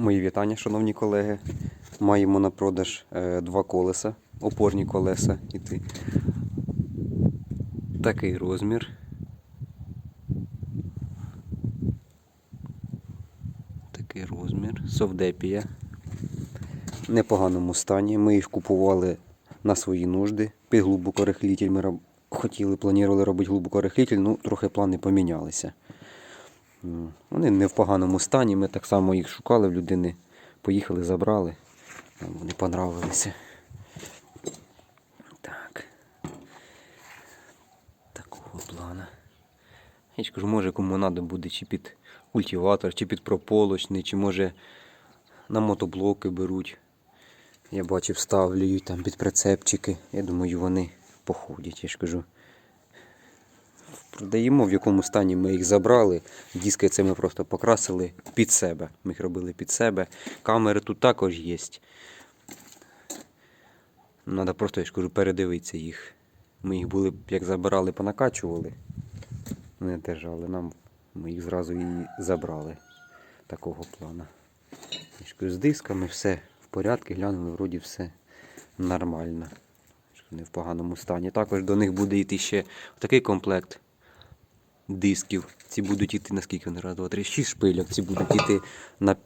Мої вітання, шановні колеги. Маємо на продаж е, два колеса, опорні колеса. Іти. Такий розмір. Такий розмір. Совдепія. В непоганому стані. Ми їх купували на свої нужди. Під глибокорихлітель ми роб- хотіли, планували робити глибокорихлітель, ну трохи плани помінялися. М, Вони не в поганому стані. Ми так само їх шукали в людини. Поїхали, забрали. Нам вони понравилися. Так. Такого плана. Я ж кажу, може кому треба буде чи під культиватор, чи під прополочний, чи може на мотоблоки беруть. Я бачив, ставлюють там під прицепчики. Я думаю, вони походять, я ж кажу. Продаємо, в якому стані ми їх забрали. Диски це ми просто покрасили під себе. Ми їх робили під себе. Камери тут також є. Треба просто, я ж кажу, передивитися їх. Ми їх були, як забирали, понакачували. Не держали. Нам ми їх зразу і забрали. Такого кажу, з дисками все в порядку, глянули, вроді все нормально. Не в поганому стані. Також до них буде йти ще такий комплект дисків. Ці будуть йти на скільки вони? Раз, два, три, шість шпильок. Ці будуть йти на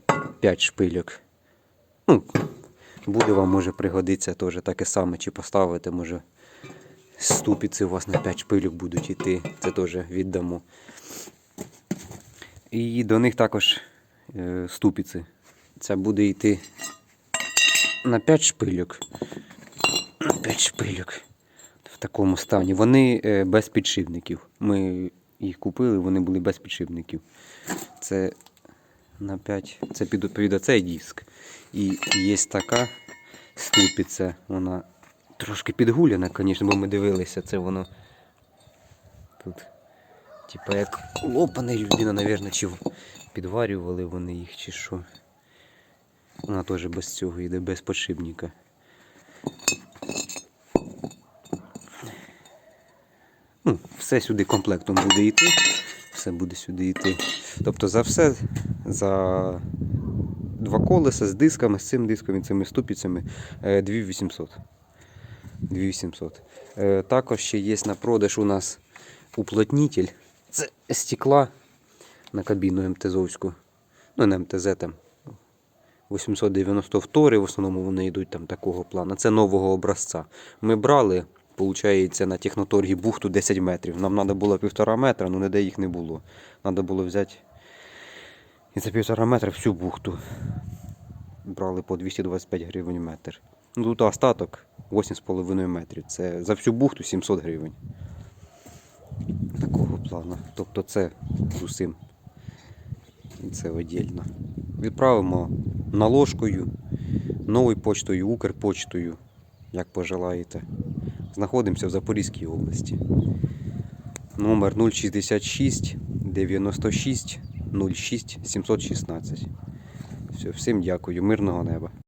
5 шпильок. Ну, буде вам може пригодиться теж таке саме, чи поставити, може. Ступиці у вас на 5 шпильок будуть йти. Це теж віддамо. І до них також е, ступиці. Це буде йти на 5 шпильок. 5 шпильок. В такому стані. Вони е, без підшипників. Ми їх купили, вони були без підшипників. Це на 5. Це під, під оцей диск. І є така ступиця. Вона трошки підгуляна, звісно, бо ми дивилися, це воно тут. Типа як лопаний людина, навірно, чи підварювали вони їх, чи що. Вона теж без цього йде, без подшипника. Ну, все сюди комплектом буде йти. Все буде сюди йти. Тобто за все, за два колеса з дисками, з цим диском і цими ступицями е, 2800. 2800. Е, Також ще є на продаж у нас уплотнитель. Це стекла на кабіну МТЗовську. Ну, не МТЗ там. 892 в основному вони йдуть там такого плану. Це нового образця. Ми брали, виходить, на техноторгі бухту 10 метрів. Нам треба було півтора метра, але ніде їх не було. Треба було взяти і за півтора метра всю бухту. Брали по 225 гривень метр. Ну тут остаток 8,5 метрів. Це за всю бухту 700 гривень. Такого плану. Тобто це з усім. І це віддільно. Відправимо наложкою, новою почтою, Укрпочтою, як пожелаєте. Знаходимося в Запорізькій області. Номер 066 96 06 716. Все, всім дякую, мирного неба.